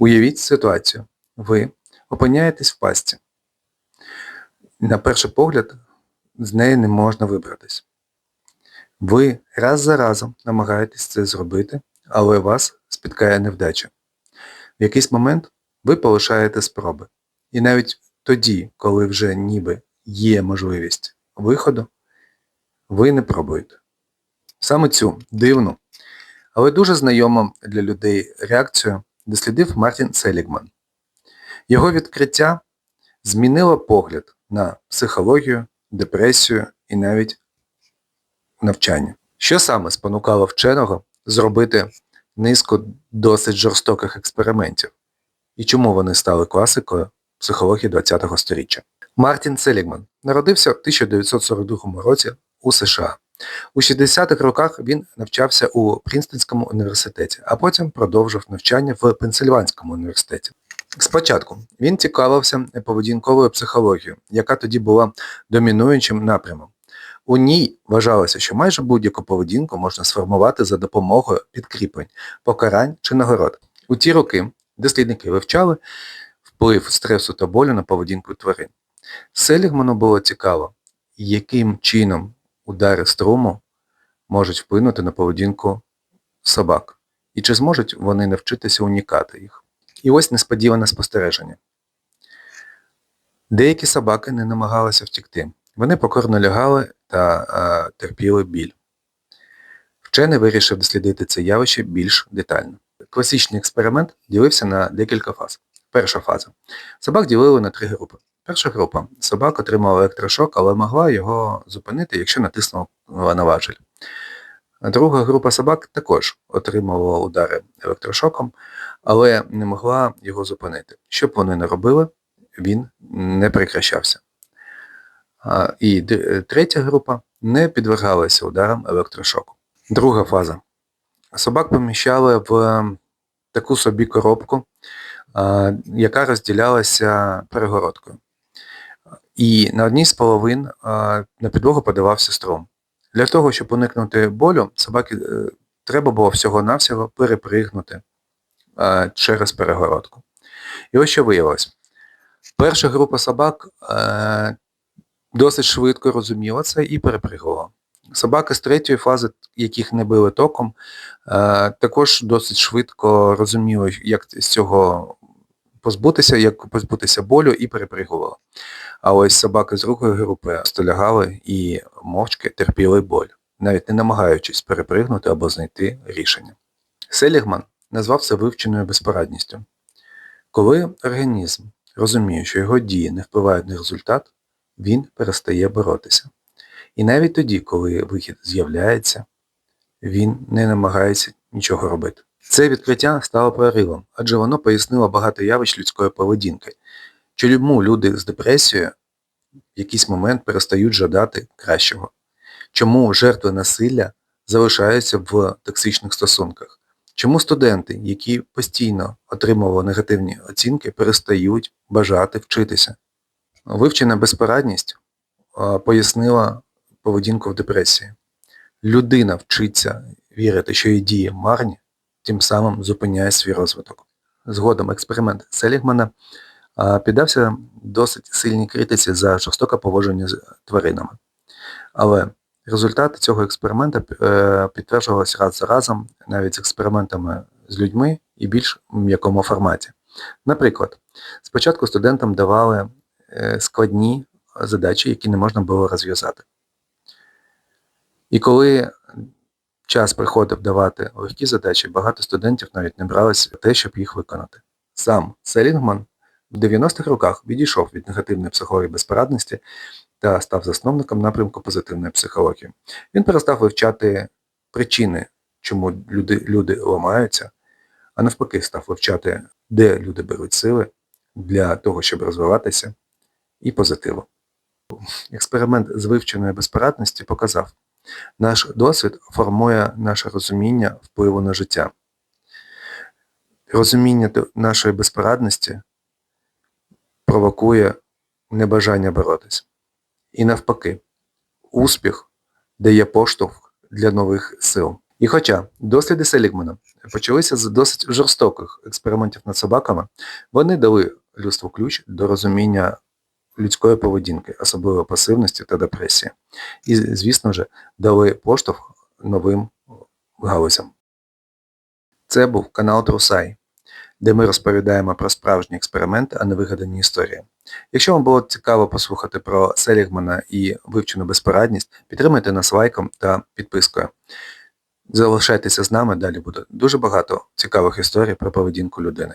Уявіть ситуацію. Ви опиняєтесь в пастці. На перший погляд, з неї не можна вибратись. Ви раз за разом намагаєтесь це зробити, але вас спіткає невдача. В якийсь момент ви полишаєте спроби. І навіть тоді, коли вже ніби є можливість виходу, ви не пробуєте. Саме цю дивну, але дуже знайому для людей реакцію дослідив Мартін Селігман. Його відкриття змінило погляд на психологію, депресію і навіть навчання. Що саме спонукало вченого зробити низку досить жорстоких експериментів? І чому вони стали класикою психології ХХ століття? Мартін Селігман народився в 1942 році у США. У 60-х роках він навчався у Прінстонському університеті, а потім продовжив навчання в Пенсильванському університеті. Спочатку він цікавився поведінковою психологією, яка тоді була домінуючим напрямом. У ній вважалося, що майже будь-яку поведінку можна сформувати за допомогою підкріплень, покарань чи нагород. У ті роки дослідники вивчали вплив стресу та болю на поведінку тварин. Селігману було цікаво, яким чином удари струму можуть вплинути на поведінку собак, і чи зможуть вони навчитися унікати їх. І ось несподіване спостереження. Деякі собаки не намагалися втікти. Вони покорно лягали та а, терпіли біль. Вчений вирішив дослідити це явище більш детально. Класичний експеримент ділився на декілька фаз. Перша фаза. Собак ділили на три групи. Перша група. Собака отримала електрошок, але могла його зупинити, якщо натиснула на важель. Друга група собак також отримувала удари електрошоком, але не могла його зупинити. Що б вони не робили, він не прекращався. І третя група не підвергалася ударам електрошоку. Друга фаза. Собак поміщали в таку собі коробку, яка розділялася перегородкою. І на одній з половин на підлогу подавався струм. Для того, щоб уникнути болю, собаки е, треба було всього-навсього перепригнути через перегородку. І ось що виявилось. Перша група собак е, досить швидко розуміла це і перепригувала. Собаки з третьої фази, яких не били током, е, також досить швидко розуміли, як з цього позбутися, як позбутися болю і перепригували. А ось собаки з другої групи просто лягали і мовчки терпіли боль, навіть не намагаючись перепригнути або знайти рішення. Селігман назвав це вивченою безпорадністю. Коли організм розуміє, що його дії не впливають на результат, він перестає боротися. І навіть тоді, коли вихід з'являється, він не намагається нічого робити. Це відкриття стало проривом, адже воно пояснило багато явищ людської поведінки. Чому люди з депресією в якийсь момент перестають жадати кращого? Чому жертви насилля залишаються в токсичних стосунках? Чому студенти, які постійно отримували негативні оцінки, перестають бажати вчитися? Вивчена безпорадність пояснила поведінку в депресії. Людина вчиться вірити, що її дії марні, тим самим зупиняє свій розвиток. Згодом експеримент Селігмана піддався досить сильній критиці за жорстоке поводження з тваринами. Але результати цього експерименту е, підтверджувалися раз за разом навіть з експериментами з людьми і більш м'якому форматі. Наприклад, спочатку студентам давали е, складні задачі, які не можна було розв'язати. І коли час приходив давати легкі задачі, багато студентів навіть не бралися те, щоб їх виконати. Сам Селінгман в 90-х роках відійшов від негативної психології безпорадності та став засновником напрямку позитивної психології. Він перестав вивчати причини, чому люди, люди ламаються, а навпаки став вивчати, де люди беруть сили для того, щоб розвиватися, і позитиву. Експеримент з вивченої безпорадності показав, наш досвід формує наше розуміння впливу на життя. Розуміння нашої безпорадності провокує небажання боротися. І навпаки, успіх дає поштовх для нових сил. І хоча досліди Селігмана почалися з досить жорстоких експериментів над собаками, вони дали людству ключ до розуміння людської поведінки, особливо пасивності та депресії. І, звісно ж, дали поштовх новим галузям. Це був канал Трусай, де ми розповідаємо про справжні експерименти, а не вигадані історії. Якщо вам було цікаво послухати про Селігмана і вивчену безпорадність, підтримайте нас лайком та підпискою. Залишайтеся з нами, далі буде дуже багато цікавих історій про поведінку людини.